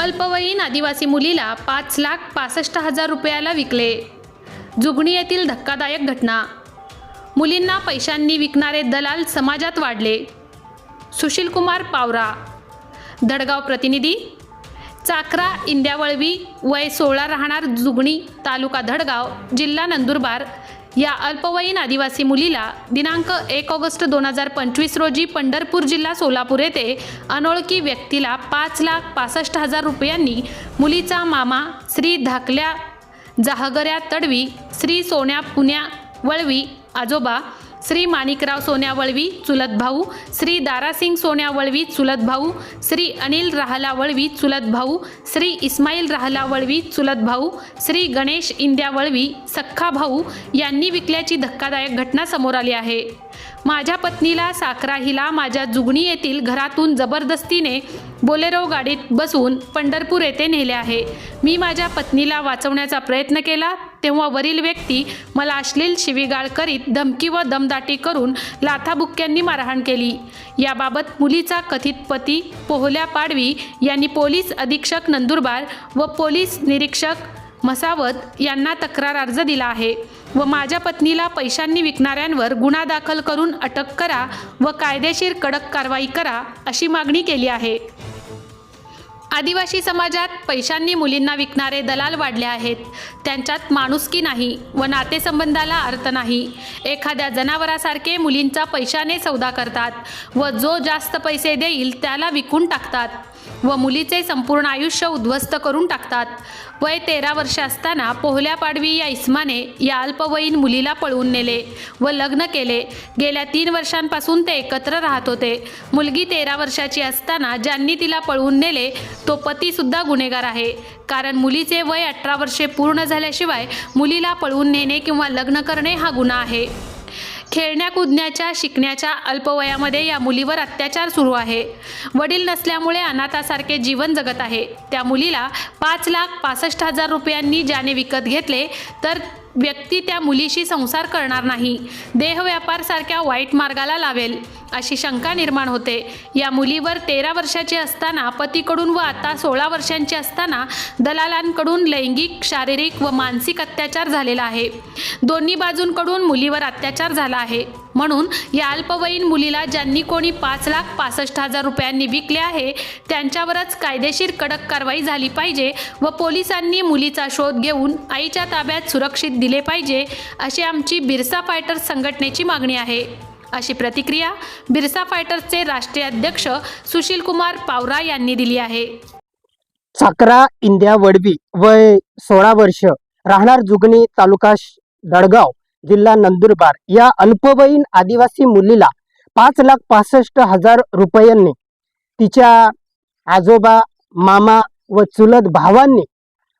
अल्पवयीन आदिवासी मुलीला पाच लाख पासष्ट हजार रुपयाला विकले. जुगणी येथील धक्कादायक घटना. मुलींना पैशांनी विकणारे दलाल समाजात वाढले. सुशीलकुमार पावरा. धडगाव प्रतिनिधी. चाकरा इंद्यावळवी वय सोळा राहणार जुगणी तालुका धडगाव जिल्हा नंदुरबार या अल्पवयीन आदिवासी मुलीला दिनांक एक ऑगस्ट दोन हजार पंचवीस रोजी पंढरपूर जिल्हा सोलापूर येथे अनोळखी व्यक्तीला पाच लाख पासष्ट हजार रुपयांनी मुलीचा मामा श्री धाकल्या जाहगऱ्या तडवी श्री सोन्या पुण्या वळवी आजोबा श्री माणिकराव सोन्या वळवी चुलत भाऊ. श्री दारासिंग सोन्या वळवी चुलत भाऊ. श्री अनिल राहला वळवी चुलत भाऊ. श्री इस्माईल राहला वळवी चुलत भाऊ. श्री गणेश इंद्या वळवी सख्खा भाऊ. यांनी विकल्याची धक्कादायक घटना समोर आली आहे. माझ्या पत्नीला साकरा हिला माझ्या जुगणी येथील घरातून जबरदस्तीने बोलेरो गाडीत बसून पंढरपूर येथे नेले आहे. मी माझ्या पत्नीला वाचवण्याचा प्रयत्न केला तेव्हा वरील व्यक्ती मला अश्लील शिवीगाळ करीत धमकी व दमदाटी करून लाथाबुक्क्यांनी मारहाण केली. याबाबत मुलीचा कथित पती पोहल्या पाडवी यांनी पोलीस अधीक्षक नंदुरबार व पोलीस निरीक्षक मसावत यांना तक्रार अर्ज दिला आहे. व माझ्या पत्नीला पैशांनी विकणाऱ्यांवर गुन्हा दाखल करून अटक करा व कायदेशीर कडक कारवाई करा अशी मागणी केली आहे. आदिवासी समाजात पैशांनी मुलींना विकणारे दलाल वाढले आहेत. त्यांच्यात माणुसकी नाही व नातेसंबंधाला अर्थ नाही. एखाद्या जनावरासारखे मुलींचा पैशाने सौदा करतात व जो जास्त पैसे देईल त्याला विकून टाकतात. व मुलीचे संपूर्ण आयुष्य उद्ध्वस्त करून टाकतात. वय तेरा वर्ष असताना पोहल्या पाडवी या इस्माने या अल्पवयीन मुलीला पळवून नेले व लग्न केले. गेल्या तीन वर्षांपासून ते एकत्र राहत होते. मुलगी तेरा वर्षाची असताना ज्यांनी तिला पळवून नेले तो पतीसुद्धा गुन्हेगार आहे. कारण मुलीचे वय अठरा वर्षे पूर्ण झाल्याशिवाय मुलीला पळवून नेणे किंवा लग्न करणे हा गुन्हा आहे. खेळण्या कुदण्याच्या शिकण्याच्या अल्पवयामध्ये या मुलीवर अत्याचार सुरू आहे. वडील नसल्यामुळे अनाथासारखे जीवन जगत आहे. त्या मुलीला पाच लाख पासष्ट हजार रुपयांनी ज्याने विकत घेतले तर व्यक्ती त्या मुलीशी संसार करणार नाही. देहव्यापारसारख्या वाईट मार्गाला लावेल अशी शंका निर्माण होते. या मुलीवर तेरा वर्षाची असताना पतीकडून व आता सोळा वर्षांची असताना दलालांकडून लैंगिक शारीरिक व मानसिक अत्याचार झालेला आहे. दोन्ही बाजूंकडून मुलीवर अत्याचार झाला आहे. म्हणून या अल्पवयीन मुलीला ज्यांनी कोणी पाच लाख पासष्ट हजार रुपयांनी विकले आहे त्यांच्यावरच कायदेशीर कडक कारवाई झाली पाहिजे व पोलिसांनी मुलीचा शोध घेऊन आईच्या ताब्यात सुरक्षित दिले पाहिजे अशी आमची बिरसा फायटर्स संघटनेची मागणी आहे. अशी प्रतिक्रिया बिरसा फायटर्सचे राष्ट्रीय अध्यक्ष सुशील कुमार पावरा यांनी दिली आहे. साकरा इंद्या वडवी वय सोळा वर्ष राहणार जुगणी तालुका दडगाव. जिल्हा नंदुरबार या अल्पवयीन आदिवासी मुलीला पाच लाख पासष्ट हजार रुपयांनी तिच्या आजोबा मामा व चुलत भावांनी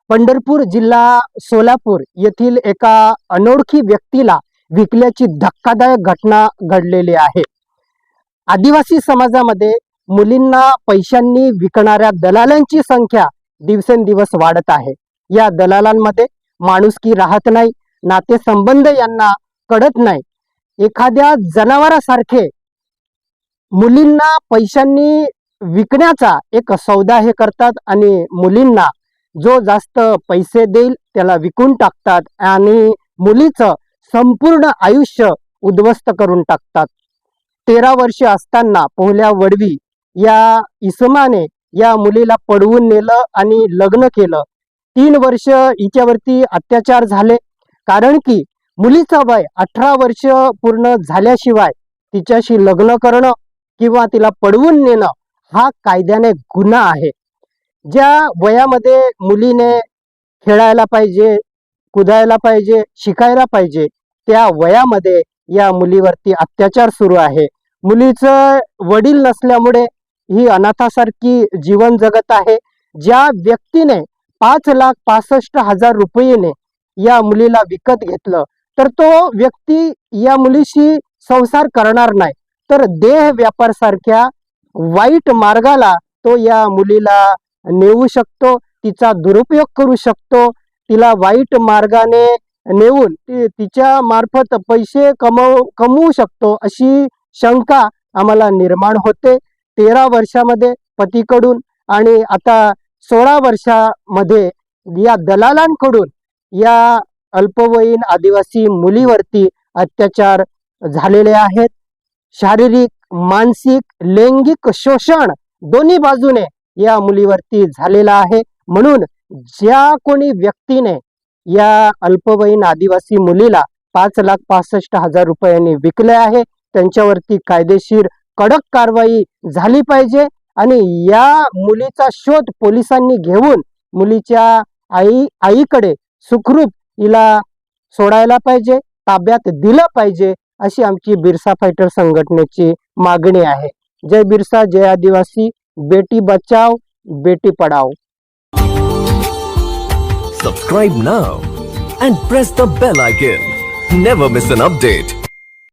पंढरपूर जिल्हा सोलापूर येथील एका अनोळखी व्यक्तीला विकल्याची धक्कादायक घटना घडलेली आहे. आदिवासी समाजामध्ये मुलींना पैशांनी विकणाऱ्या दलालांची संख्या दिवसेंदिवस वाढत आहे. या दलालांमध्ये माणुसकी राहत नाही नातेसंबंध यांना कळत नाही. एखाद्या जनावरासारखे मुलींना पैशांनी विकण्याचा एक सौदा हे करतात आणि मुलींना जो जास्त पैसे देईल त्याला विकून टाकतात आणि मुलीचं संपूर्ण आयुष्य उद्ध्वस्त करून टाकतात. तेरा वर्षे असताना पोहल्या वडवी या इसमाने या मुलीला पडवून नेलं आणि लग्न केलं. तीन वर्ष हिच्यावरती अत्याचार झाले. कारण की मुलीचं वय अठरा वर्ष पूर्ण झाल्याशिवाय तिच्याशी लग्न करणं किंवा तिला पडवून नेणं हा कायद्याने गुन्हा आहे. ज्या वयामध्ये मुलीने खेळायला पाहिजे कुदायला पाहिजे शिकायला पाहिजे त्या वयामध्ये या मुलीवरती अत्याचार सुरू आहे. मुलीचं वडील नसल्यामुळे ही अनाथासारखी जीवन जगत आहे. ज्या व्यक्तीने पाच लाख पासष्ट हजार रुपयेने या मुलीला विकत घेतलं तर तो व्यक्ती या मुलीशी संसार करणार नाही. तर देह व्यापार सारख्या वाईट मार्गाला तो या मुलीला नेऊ शकतो तिचा दुरुपयोग करू शकतो. तिला वाईट मार्गाने नेऊन ती तिच्या मार्फत पैसे कमव कमवू शकतो अशी शंका आम्हाला निर्माण होते. तेरा वर्षामध्ये पतीकडून आणि आता सोळा वर्षामध्ये या दलालांकडून या अल्पवयीन आदिवासी मुलीवरती अत्याचार झालेले आहेत. शारीरिक मानसिक लैंगिक शोषण दोन्ही बाजूने या मुलीवरती झालेलं आहे. म्हणून ज्या कोणी व्यक्तीने या अल्पवयीन आदिवासी मुलीला पाच लाख पासष्ट हजार रुपयांनी विकले आहे त्यांच्यावरती कायदेशीर कडक कारवाई झाली पाहिजे आणि या मुलीचा शोध पोलिसांनी घेऊन मुलीच्या आई आईकडे सुखरूप हिला सोडायला पाहिजे ताब्यात दिलं पाहिजे अशी आमची बिरसा फायटर संघटनेची मागणी आहे. जय बिरसा जय आदिवासी बेटी बचाव बेटी पढाव subscribe now and press the bell icon never miss an update